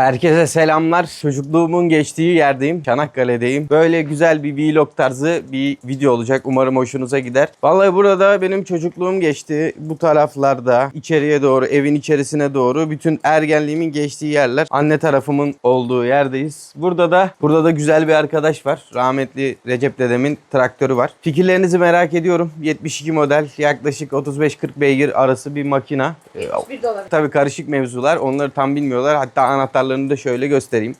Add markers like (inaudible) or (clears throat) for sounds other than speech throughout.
Herkese selamlar. Çocukluğumun geçtiği yerdeyim. Çanakkale'deyim. Böyle güzel bir vlog tarzı bir video olacak. Umarım hoşunuza gider. Vallahi burada benim çocukluğum geçti. Bu taraflarda içeriye doğru, evin içerisine doğru bütün ergenliğimin geçtiği yerler. Anne tarafımın olduğu yerdeyiz. Burada da burada da güzel bir arkadaş var. Rahmetli Recep dedemin traktörü var. Fikirlerinizi merak ediyorum. 72 model yaklaşık 35-40 beygir arası bir makina. Ee, Bir dolar. Tabii karışık mevzular. Onları tam bilmiyorlar. Hatta anahtarlarını da şöyle göstereyim.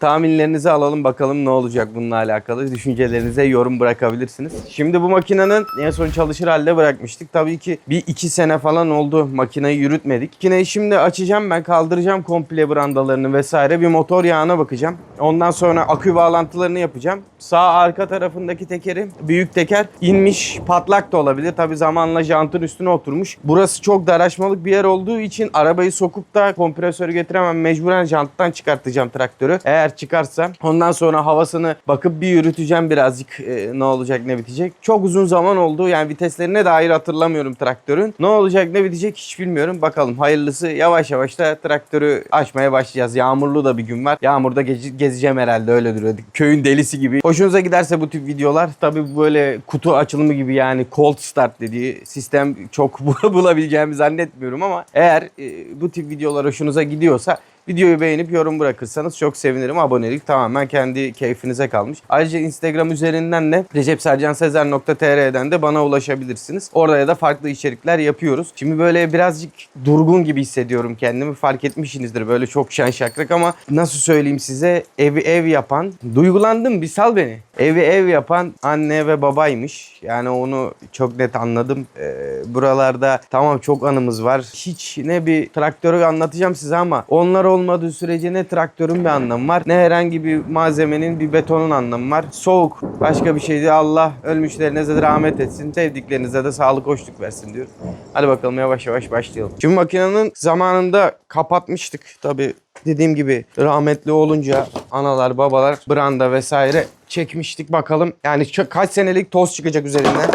Tahminlerinizi alalım bakalım ne olacak bununla alakalı. Düşüncelerinize yorum bırakabilirsiniz. Şimdi bu makinenin en son çalışır halde bırakmıştık. Tabii ki bir iki sene falan oldu makineyi yürütmedik. Makineyi şimdi açacağım ben kaldıracağım komple brandalarını vesaire. Bir motor yağına bakacağım. Ondan sonra akü bağlantılarını yapacağım. Sağ arka tarafındaki tekeri büyük teker inmiş patlak da olabilir. Tabii zamanla jantın üstüne oturmuş. Burası çok daraşmalık bir yer olduğu için arabayı sokup da kompresörü getiremem. Mecburen janttan çıkartacağım traktörü. Eğer çıkarsa ondan sonra havasını bakıp bir yürüteceğim birazcık e, ne olacak ne bitecek. Çok uzun zaman oldu. Yani viteslerine dair hatırlamıyorum traktörün. Ne olacak ne bitecek hiç bilmiyorum. Bakalım hayırlısı yavaş yavaş da traktörü açmaya başlayacağız. Yağmurlu da bir gün var. Yağmurda gezi- gezeceğim herhalde öyle duruyor. Köyün delisi gibi. Hoşunuza giderse bu tip videolar tabii böyle kutu açılımı gibi yani cold start dediği sistem çok (laughs) bulabileceğimi zannetmiyorum ama eğer e, bu tip videolar hoşunuza gidiyorsa Videoyu beğenip yorum bırakırsanız çok sevinirim. Abonelik tamamen kendi keyfinize kalmış. Ayrıca Instagram üzerinden de recepsercansezer.tr'den de bana ulaşabilirsiniz. Oraya da farklı içerikler yapıyoruz. Şimdi böyle birazcık durgun gibi hissediyorum kendimi. Fark etmişsinizdir böyle çok şen şakrak ama nasıl söyleyeyim size evi ev yapan, duygulandım bir sal beni. Evi ev yapan anne ve babaymış. Yani onu çok net anladım. Ee, buralarda tamam çok anımız var. Hiç ne bir traktörü anlatacağım size ama onlar olmadığı sürece ne traktörün bir anlamı var ne herhangi bir malzemenin bir betonun anlamı var. Soğuk başka bir şey değil. Allah ölmüşlerinize de rahmet etsin. Sevdiklerinize de sağlık hoşluk versin diyor. Hadi bakalım yavaş yavaş başlayalım. Şimdi makinenin zamanında kapatmıştık. Tabi dediğim gibi rahmetli olunca analar babalar branda vesaire çekmiştik bakalım. Yani kaç senelik toz çıkacak üzerinden.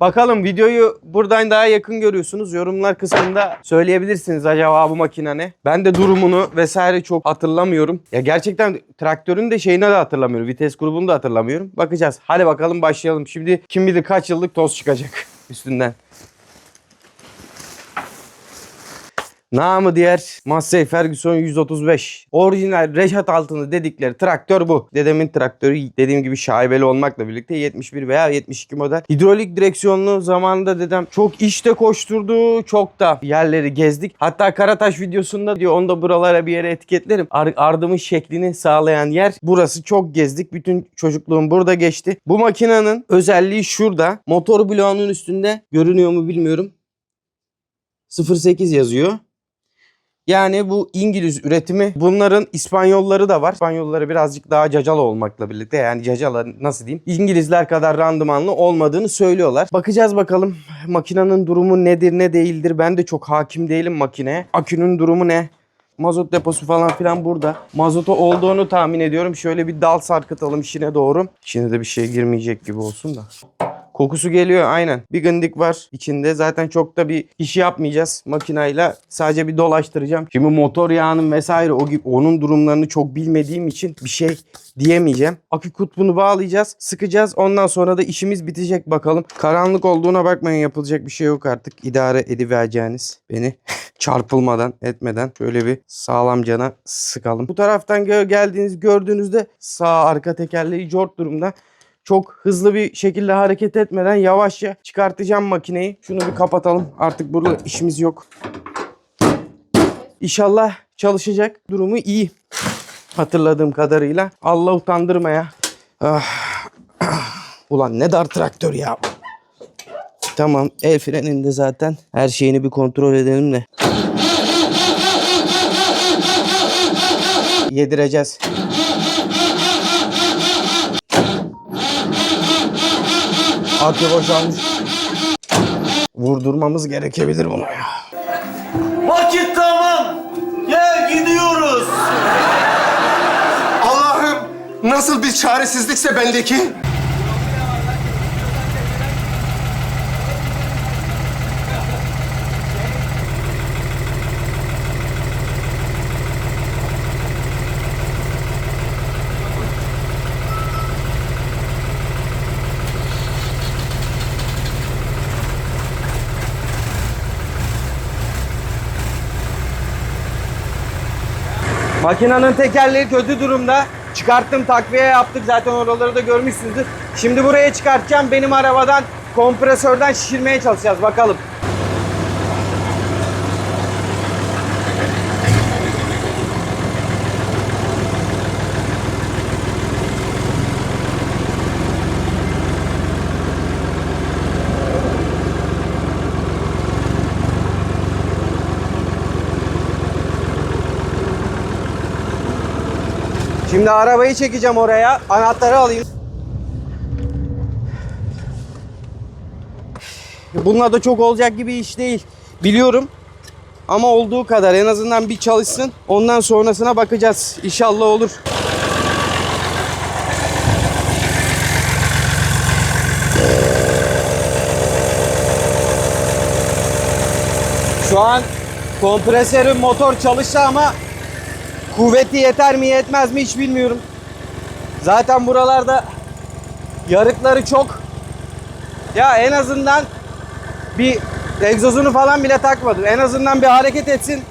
Bakalım videoyu buradan daha yakın görüyorsunuz. Yorumlar kısmında söyleyebilirsiniz acaba bu makine ne? Ben de durumunu vesaire çok hatırlamıyorum. Ya gerçekten traktörün de şeyini de hatırlamıyorum. Vites grubunu da hatırlamıyorum. Bakacağız. Hadi bakalım başlayalım. Şimdi kim bilir kaç yıllık toz çıkacak (laughs) üstünden. Namı diğer Massey Ferguson 135. Orijinal Reşat altını dedikleri traktör bu. Dedemin traktörü dediğim gibi şaibeli olmakla birlikte 71 veya 72 model. Hidrolik direksiyonlu zamanında dedem çok işte koşturdu. Çok da yerleri gezdik. Hatta Karataş videosunda diyor onu da buralara bir yere etiketlerim. Ar- ardımın şeklini sağlayan yer burası çok gezdik. Bütün çocukluğum burada geçti. Bu makinenin özelliği şurada. Motor bloğunun üstünde görünüyor mu bilmiyorum. 08 yazıyor. Yani bu İngiliz üretimi. Bunların İspanyolları da var. İspanyolları birazcık daha cacalı olmakla birlikte yani cacalı nasıl diyeyim İngilizler kadar randımanlı olmadığını söylüyorlar. Bakacağız bakalım makinenin durumu nedir ne değildir. Ben de çok hakim değilim makineye. Akünün durumu ne? Mazot deposu falan filan burada. Mazotu olduğunu tahmin ediyorum. Şöyle bir dal sarkıtalım içine doğru. İçine de bir şey girmeyecek gibi olsun da. Kokusu geliyor aynen. Bir gındik var içinde. Zaten çok da bir iş yapmayacağız makinayla. Sadece bir dolaştıracağım. Şimdi motor yağının vesaire o gibi onun durumlarını çok bilmediğim için bir şey diyemeyeceğim. Akü kutbunu bağlayacağız, sıkacağız. Ondan sonra da işimiz bitecek bakalım. Karanlık olduğuna bakmayın yapılacak bir şey yok artık. İdare edivereceğiniz beni (laughs) çarpılmadan etmeden şöyle bir sağlam cana sıkalım. Bu taraftan geldiğiniz gördüğünüzde sağ arka tekerleği jort durumda. Çok hızlı bir şekilde hareket etmeden yavaşça çıkartacağım makineyi. Şunu bir kapatalım. Artık burada işimiz yok. İnşallah çalışacak. Durumu iyi. Hatırladığım kadarıyla. Allah utandırmaya. Ah, ah. (clears throat) Ulan ne dar traktör ya. Tamam el freninde zaten. Her şeyini bir kontrol edelim de. Yedireceğiz. Akü boşalmış. Vurdurmamız gerekebilir bunu ya. Vakit tamam. Gel gidiyoruz. Allah'ım nasıl bir çaresizlikse bendeki. Makinenin tekerleği kötü durumda. Çıkarttım takviye yaptık zaten oraları da görmüşsünüzdür. Şimdi buraya çıkartacağım. Benim arabadan kompresörden şişirmeye çalışacağız bakalım. Şimdi arabayı çekeceğim oraya. Anahtarı alayım. Bununla da çok olacak gibi iş değil. Biliyorum. Ama olduğu kadar en azından bir çalışsın. Ondan sonrasına bakacağız. İnşallah olur. Şu an kompresörün motor çalıştı ama Kuvveti yeter mi yetmez mi hiç bilmiyorum. Zaten buralarda yarıkları çok. Ya en azından bir egzozunu falan bile takmadım. En azından bir hareket etsin.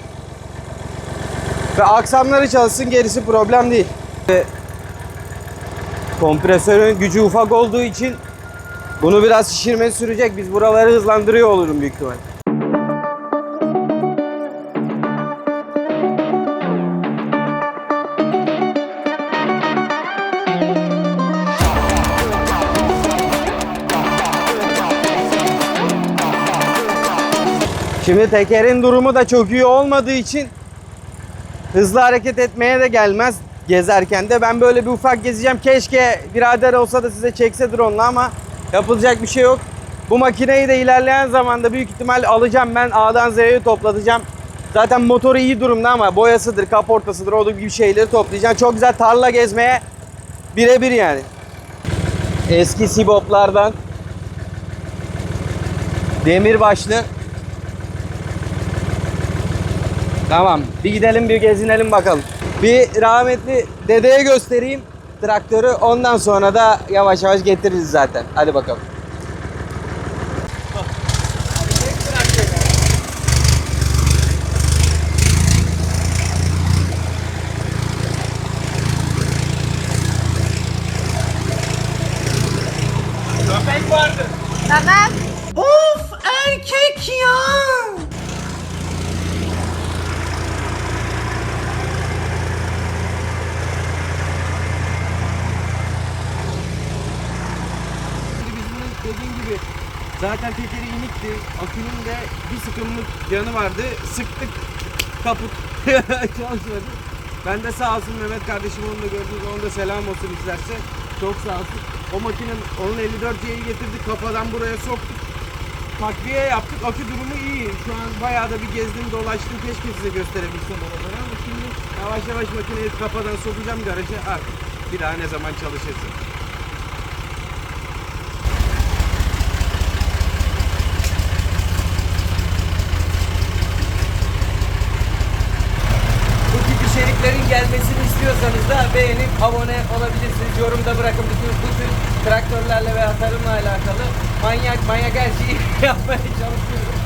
Ve aksamları çalışsın gerisi problem değil. Kompresörün gücü ufak olduğu için bunu biraz şişirmesi sürecek. Biz buraları hızlandırıyor olurum büyük ihtimal. Şimdi tekerin durumu da çok iyi olmadığı için hızlı hareket etmeye de gelmez gezerken de. Ben böyle bir ufak gezeceğim. Keşke birader olsa da size çekse drone'la ama yapılacak bir şey yok. Bu makineyi de ilerleyen zamanda büyük ihtimal alacağım ben A'dan Z'ye toplatacağım. Zaten motoru iyi durumda ama boyasıdır, kaportasıdır, o gibi şeyleri toplayacağım. Çok güzel tarla gezmeye birebir yani. Eski Siboplardan demir başlı Tamam. Bir gidelim bir gezinelim bakalım. Bir rahmetli dedeye göstereyim traktörü. Ondan sonra da yavaş yavaş getiririz zaten. Hadi bakalım. Tamam. Of erkek ya. Dediğim gibi zaten tekeri inikti. Akünün de bir sıkımlık yanı vardı. Sıktık kaput (laughs) çalışmadı. Ben de sağ olsun Mehmet kardeşim onu da gördüğünüz zaman da selam olsun izlerse. Çok sağ olsun. O makinenin onun 54C'yi getirdik kafadan buraya soktuk. Takviye yaptık. Akü durumu iyi. Şu an bayağı da bir gezdim dolaştım. Keşke size gösterebilsem oraları ama şimdi yavaş yavaş makineyi kafadan sokacağım garaja. Artık bir daha ne zaman çalışırsın. Bu tip içeriklerin gelmesini istiyorsanız da beğenip abone olabilirsiniz. Yorumda bırakın bütün bu tür traktörlerle veya tarımla alakalı manyak manyak her şeyi (laughs) yapmaya çalışıyoruz.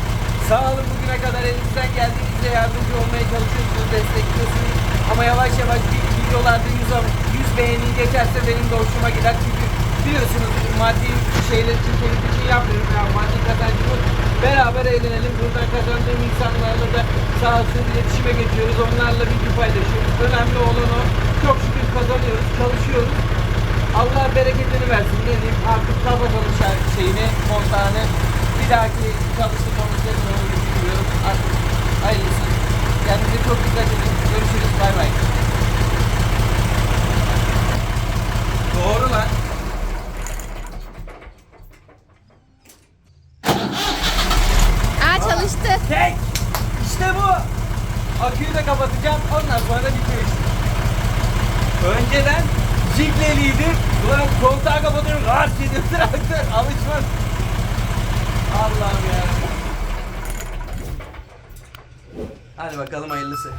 Sağ olun bugüne kadar elimizden geldiğinizce yardımcı olmaya çalışıyorsunuz, destekliyorsunuz. Ama yavaş yavaş videolarda 100, ab- 100 beğeni geçerse benim de hoşuma gider. Çünkü biliyorsunuz maddi şeyler için keyif için yapmıyorum. Yani maddi kazancı yok. Beraber eğlenelim. Buradan kazandığım insanlarla da sağ olsun iletişime geçiyoruz. Onlarla bilgi paylaşıyoruz. Önemli olan o. Çok şükür kazanıyoruz, çalışıyoruz. Allah bereketini versin. Ne diyeyim artık kapatalım şeyini, kontağını. Bir dahaki çalıştığım konuşlarını onu düşünüyorum. Artık hayırlısı. Kendinize çok dikkat edin. Görüşürüz. Bay bay. Doğru lan. Çalıştı. Tek. İşte bu. Aküyü de kapatacağım. Ondan sonra bitiyor işte. Önceden jigleliydi. Ulan kontağı kapatıyorum. Rahat gidiyor traktör. Alışmaz. Allah'ım ya. Hadi bakalım hayırlısı.